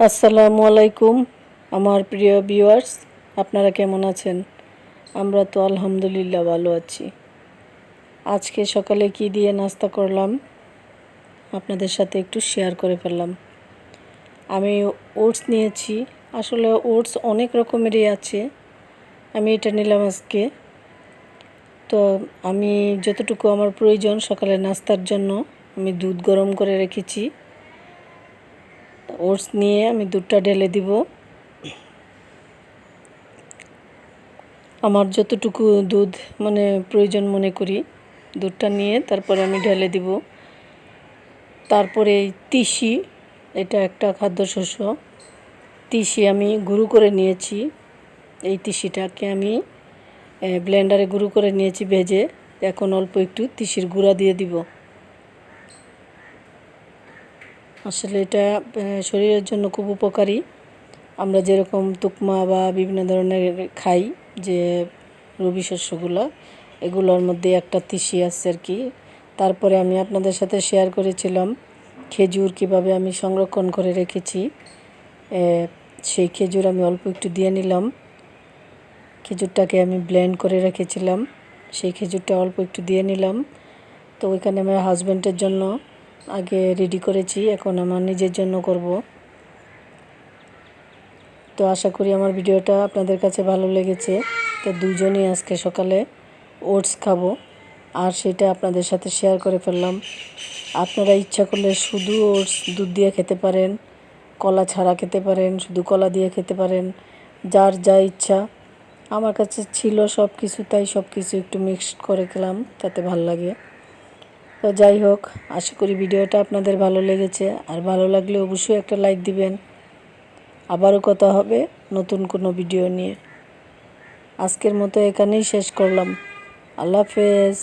আসসালামু আলাইকুম, আমার প্রিয় ভিউয়ার্স, আপনারা কেমন আছেন? আমরা তো আলহামদুলিল্লাহ ভালো আছি। আজকে সকালে কি দিয়ে নাস্তা করলাম? আপনাদের সাথে একটু শেয়ার করে ফেললাম। আমি ওটস নিয়েছি। আসলে ওটস অনেক রকমেরই আছে। আমি এটা নিলাম আজকে। তো আমি যতটুকু আমার প্রয়োজন সকালে নাস্তার জন্য, আমি দুধ গরম করে রেখেছি। ওটস নিয়ে আমি দুধটা ঢেলে দিব। আমার যতটুকু দুধ মানে প্রয়োজন মনে করি, দুধটা নিয়ে তারপরে আমি ঢেলে দিব। তারপরে এই তিসি, এটা একটা খাদ্যশস্য। তিসি আমি গুঁড়ো করে নিয়েছি। এই তিসিটাকে আমি ব্লেন্ডারে গুঁড়ো করে নিয়েছি ভেজে। এখন অল্প একটু তিসির গুঁড়া দিয়ে দিব। আসলে এটা শরীরের জন্য খুব উপকারী। আমরা যেরকম তুকমা বা বিভিন্ন ধরনের খাই, যে রবি শস্যগুলো, এগুলোর মধ্যে একটা তিসি আছে আর কি। তারপরে আমি আপনাদের সাথে শেয়ার করেছিলাম খেজুর কীভাবে আমি সংরক্ষণ করে রেখেছি। সেই খেজুর আমি অল্প একটু দিয়ে নিলাম। খেজুরটাকে আমি ব্লেন্ড করে রেখেছিলাম। সেই খেজুরটা অল্প একটু দিয়ে নিলাম। তো ওইখানে আমার হাজব্যান্ডের জন্য আগে রেডি করেছি, এখন আমার নিজের জন্য করব। তো আশা করি আমার ভিডিওটা আপনাদের কাছে ভালো লেগেছে। তো দুজনই আজকে সকালে ওটস খাব, আর সেটা আপনাদের সাথে শেয়ার করে ফেললাম। আপনারা ইচ্ছা করলে শুধু ওটস দুধ দিয়ে খেতে পারেন, কলা ছাড়া খেতে পারেন, শুধু কলা দিয়ে খেতে পারেন, যার যা ইচ্ছা। আমার কাছে ছিল সব কিছু তাই সব কিছু একটু মিক্সড করে খেলাম, তাতে ভালো লাগে। তো যাই হোক, আশা করি ভিডিওটা আপনাদের ভালো লেগেছে। আর ভালো লাগলে অবশ্যই একটা লাইক দিবেন। আবারও কথা হবে নতুন কোনো ভিডিও নিয়ে। আজকের মতো এখানেই শেষ করলাম। আল্লাহ হাফেজ।